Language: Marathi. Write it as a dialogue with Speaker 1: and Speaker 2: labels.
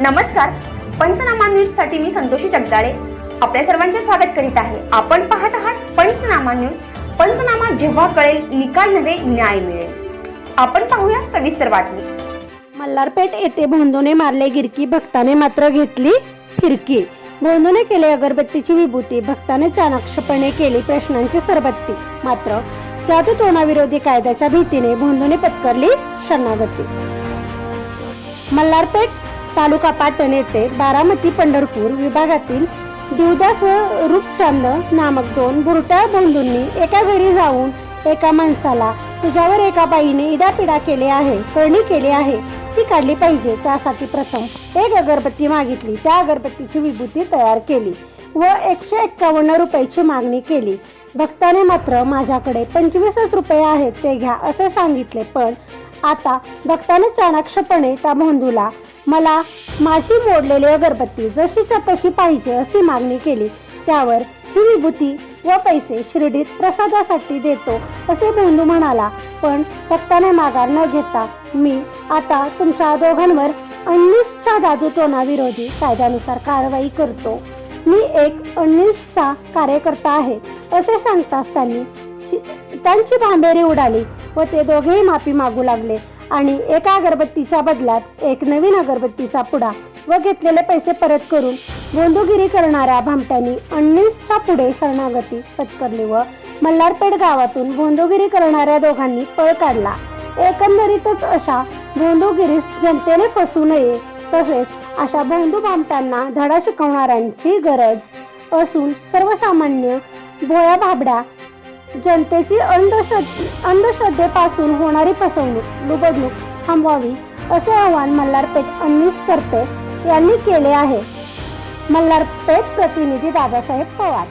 Speaker 1: नमस्कार. पंचनामा न्यूजसाठी मी संतोषी जगदाळे. आपल्या सर्वांचे स्वागत करीत आहे. आपण पाहत आहात पंचनामा न्यूज. पंचनामा जेव्हा कळेल निकाल नव्हे न्याय मिळेल. आपण पाहूया सविस्तर बातमी.
Speaker 2: मल्हारपेठ येथे भोंदूने मारले गिरकी भक्ताने मात्र घेतली फिरकी. भोंदूने केले अगरबत्तीची विभूती भक्ताने चाणाक्षपणे केली प्रश्नांची सरबत्ती. मात्र जादू टोणाविरोधी कायद्याच्या भीतीने भोंदूने पत्करली शरणागती. मल्हारपेठ तालुका पाटण येथे बारामती पंढरपूर विभागातील दिवदास व रूपचांद नामक दोन बुरट्या बंधूंनी एका घरी जाऊन एका माणसाला तुझ्यावर एका बाईने इडापिडा केले आहे करणी केली आहे ती काढली पाहिजे. त्यासाठी प्रथम एक अगरबत्ती मागितली. त्या अगरबत्तीची विभूती तयार केली व एकशे एक्कावन्न रुपयाची मागणी केली. भक्ताने मात्र माझ्याकडे पंचवीसच रुपये आहेत ते घ्या असे सांगितले. पण आता भक्ताने चाणाक्षपणे त्या मोहंदूला मला माझी मोडलेली अगरबत्ती जशीच्या तशी पाहिजे अशी मागणी केली. त्यावर ही विभूती व पैसे शिर्डीत प्रसादासाठी देतो असे मोहंदू म्हणाला. पण भक्ताने माघार न घेता मी आता तुमच्या दोघांवर अन्नीसच्या जादूटोना विरोधी कायद्यानुसार कारवाई करतो. मी एक अन्नीसचा कार्यकर्ता आहे असे सांगताच त्यांनी शि- त्यांची भांबेरी उडाली व ते दोघेही माफी मागू लागले. आणि एका अगरबत्तीच्या बदल्यात एक नवीन अगरबत्तीचा पुडा व घेतलेले पैसे परत करून गोंदुगिरी करणाऱ्या भामट्यांनी अण्णीसच्या पुढे शरणागती पत्करली व मल्हारपेठ गावातून गोंदुगिरी करणाऱ्या दोघांनी पळ काढला. एकंदरीतच अशा गोंदूगिरीस जनतेने फसू नये तसेच अशा बोंधू भामट्यांना धडा शिकवणाऱ्यांची गरज असून सर्वसामान्य भोळ्या भाबड्या जनतेची अंधश्रद्ध अंधश्रद्धेपासून होणारी फसवणूक लुबडणूक थांबवावी असे आवाहन मल्हारपेठ अन्नीस तर्फे यांनी केले आहे. मल्हारपेठ प्रतिनिधी दादासाहेब पवार.